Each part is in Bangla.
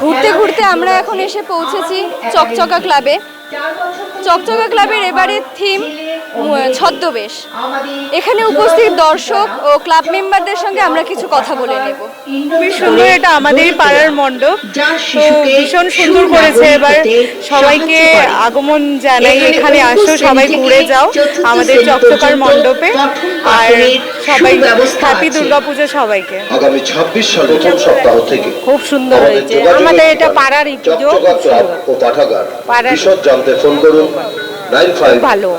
ঘুরতে ঘুরতে আমরা এখন এসে পৌঁছেছি চকচকা ক্লাবে। চকচকা ক্লাবের এবারের থিম ছদ্মবেশ। এখানে উপস্থিত দর্শক ও ক্লাব মেম্বারদের সঙ্গে আমরা কিছু কথা বলে নেব। খুবই সুন্দর এটা আমাদের পাড়ার মণ্ডপ। তো ভীষণ সুন্দর করেছে। এবার সবাইকে আগমন জানাই। এখানে আসো সবাই ঘুরে যাও আমাদের চকচকার মণ্ডপে। আর সবাই হ্যাপি দুর্গাপুজো সবাইকে। আগামী ছাব্বিশ সাল প্রথম সপ্তাহ থেকে খুব সুন্দর হয়েছে। আমাদের এটা পাড়ারই পুজো। ও পাঠাগার। পাড়ার- বিশদ জানতে ফোন করুন। ভালো।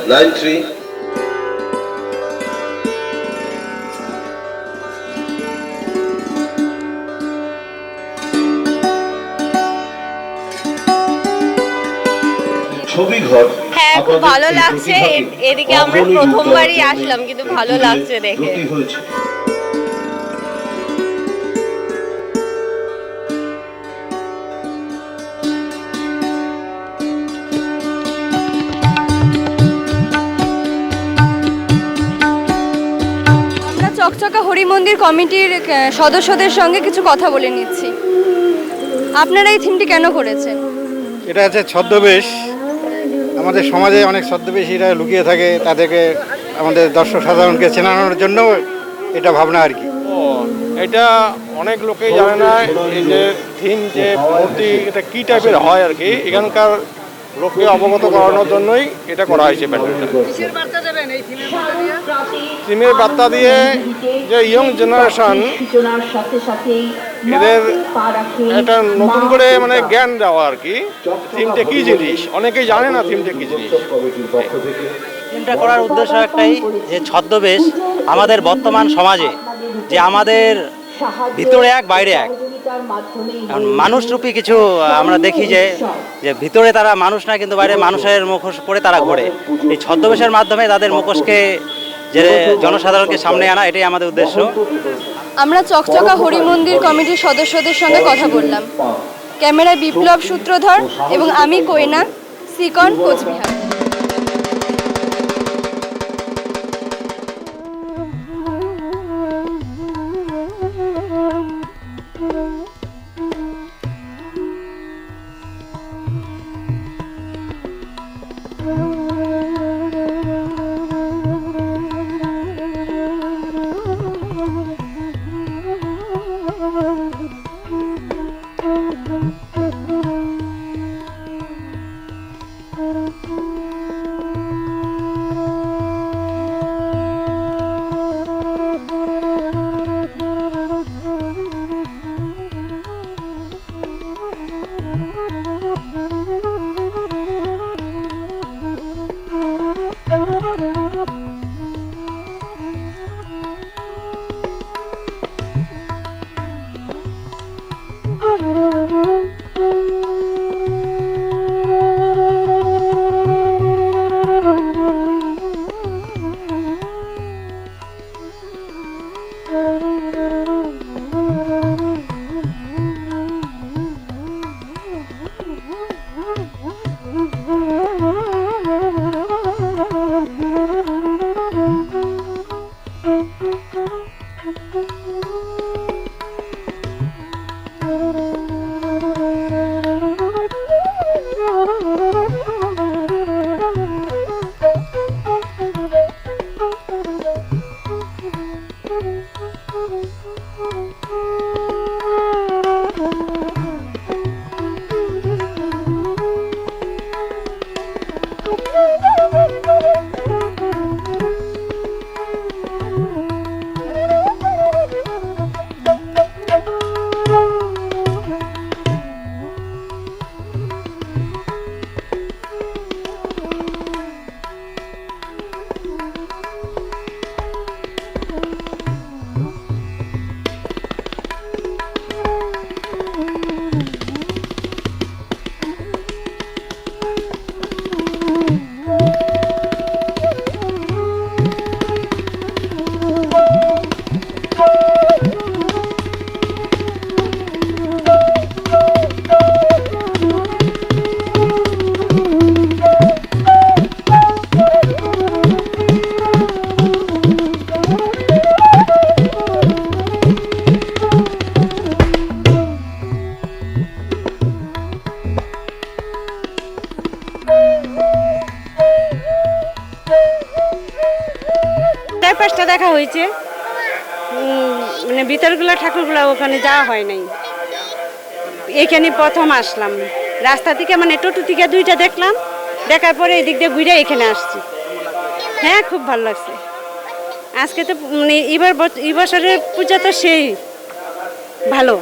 হ্যাঁ খুব ভালো লাগছে। এদিকে আমরা প্রথমবারই আসলাম কিন্তু ভালো লাগছে দেখে। চকচকা হরি মন্দির কমিটির সদস্যদের সঙ্গে কিছু কথা বলে নিচ্ছি। আপনারা এই থিমটি কেন করেছেন? এটা হচ্ছে ছদ্মবেশ। আমাদের সমাজে অনেক ছদ্মবেশীরা লুকিয়ে থাকে তাদেরকে আমাদের দর্শক সাধারণকে চেনানোর জন্য এটা ভাবনা আর কি। এটা অনেক লোকেই জানে না এই যে থিম যে মূর্তি এটা কি টাইপের হয় আর কি? এখানকার লোককে অবগত করানোর জন্যই এটা করা হয়েছে প্যান্ডেলটা থিমের বার্তা দিয়ে? যে ইয়ং জেনারেশন এদের একটা নতুন করে মানে জ্ঞান দেওয়া আর কি থিমটা কি জিনিস? অনেকেই জানে না থিমটা কি জিনিস। থিমটা করার উদ্দেশ্য একটাই যে ছদ্মবেশ আমাদের বর্তমান সমাজে যে আমাদের ভিতরে এক বাইরে এক। কারণ মানুষরূপী কিছু আমরা দেখি যে যে ভিতরে তারা মানুষ না কিন্তু বাইরে মানুষের মুখোশ পরে তারা ঘোরে। এই ছদ্মবেশের মাধ্যমে তাদের মুখোশকে যে জনসাধারণকে সামনে আনা এটাই আমাদের উদ্দেশ্য। আমরা চকচকা হরি মন্দির কমিটির সদস্যদের সঙ্গে কথা বললাম। ক্যামেরায় বিপ্লব সূত্রধর এবং আমি কোয়না সিকন কোচবিহার। দেখা হয়েছে। মানে ভিতরগুলো, ঠাকুরগুলো ওখানে যাওয়া হয় নাই। এখানে প্রথম আসলাম। রাস্তা থেকে মানে টোটো থেকে দুইটা দেখলাম। দেখার পরে এদিক দিয়ে ঘুরে এখানে আসছি। হ্যাঁ খুব ভালো লাগছে। আজকে তো মানে এবার এই বছরের পূজা তো সেই। ভালো,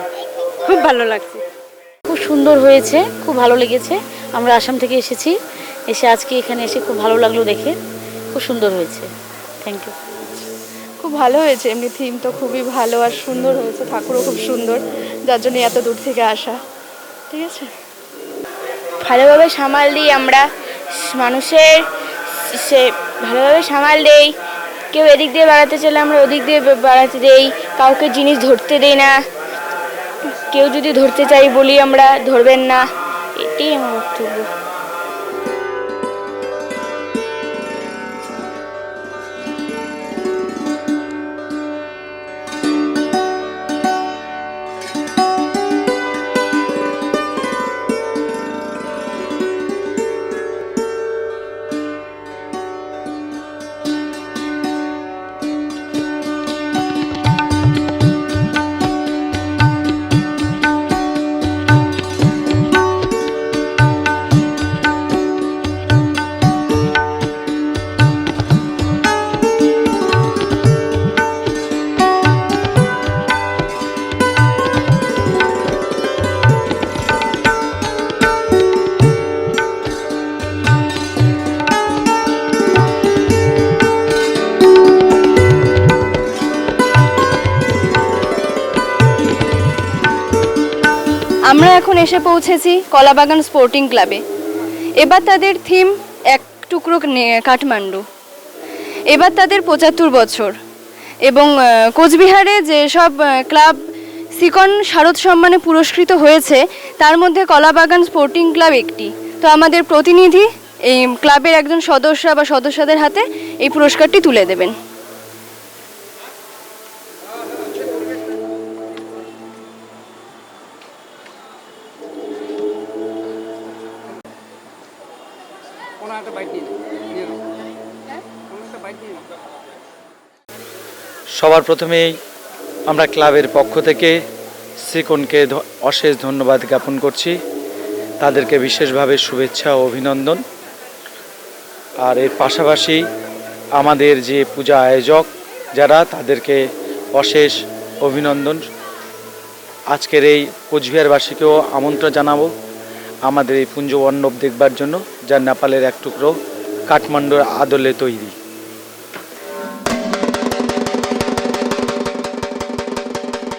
খুব ভালো লাগছে। খুব সুন্দর হয়েছে, খুব ভালো লেগেছে। আমরা আসাম থেকে এসেছি। এসে আজকে এখানে এসে খুব ভালো লাগল দেখে। খুব সুন্দর হয়েছে। থ্যাংক ইউ খুব ভালো হয়েছে। এমনি থিম তো খুবই ভালো আর সুন্দর হয়েছে। ঠাকুরও খুব সুন্দর। যার জন্য এত দূর থেকে আসা। ঠিক আছে? ভালোভাবে সামাল দিই আমরা। মানুষের সে ভালোভাবে সামাল দেই। কেউ এদিক দিয়ে বাড়াতে চাইলে আমরা ওদিক দিয়ে বাড়াতে দেই। কাউকে জিনিস ধরতে দেই না। কেউ যদি ধরতে চাই বলি আমরা, ধরবেন না। এটাই আমার বক্তব্য। আমরা এখন এসে পৌঁছেছি কলাবাগান স্পোর্টিং ক্লাবে। এবার তাদের থিম এক টুকরো কাঠমান্ডু। এবার তাদের পঁচাত্তর বছর। এবং কোচবিহারে যেসব ক্লাব সিকন শারদ সম্মানে পুরস্কৃত হয়েছে, তার মধ্যে কলাবাগান স্পোর্টিং ক্লাব একটি। তো আমাদের প্রতিনিধি এই ক্লাবের একজন সদস্য বা সদস্যদের হাতে এই পুরস্কারটি তুলে দেবেন। সবার প্রথমেই আমরা ক্লাবের পক্ষ থেকে ধ- অশেষ ধন্যবাদ জ্ঞাপন করছি। তাদেরকে বিশেষভাবে শুভেচ্ছা ও অভিনন্দন। আর এর পাশাপাশি আমাদের যে পূজা আয়োজক যারা, তাদেরকে অশেষ অভিনন্দন। আজকের এই কোচবিহারবাসীকেও আমন্ত্রণ জানাব। আমাদের এই পুঞ্জ মণ্ডপ দেখবার জন্য, যা নেপালের এক টুকরো। কাঠমান্ডুর আদলে তৈরি।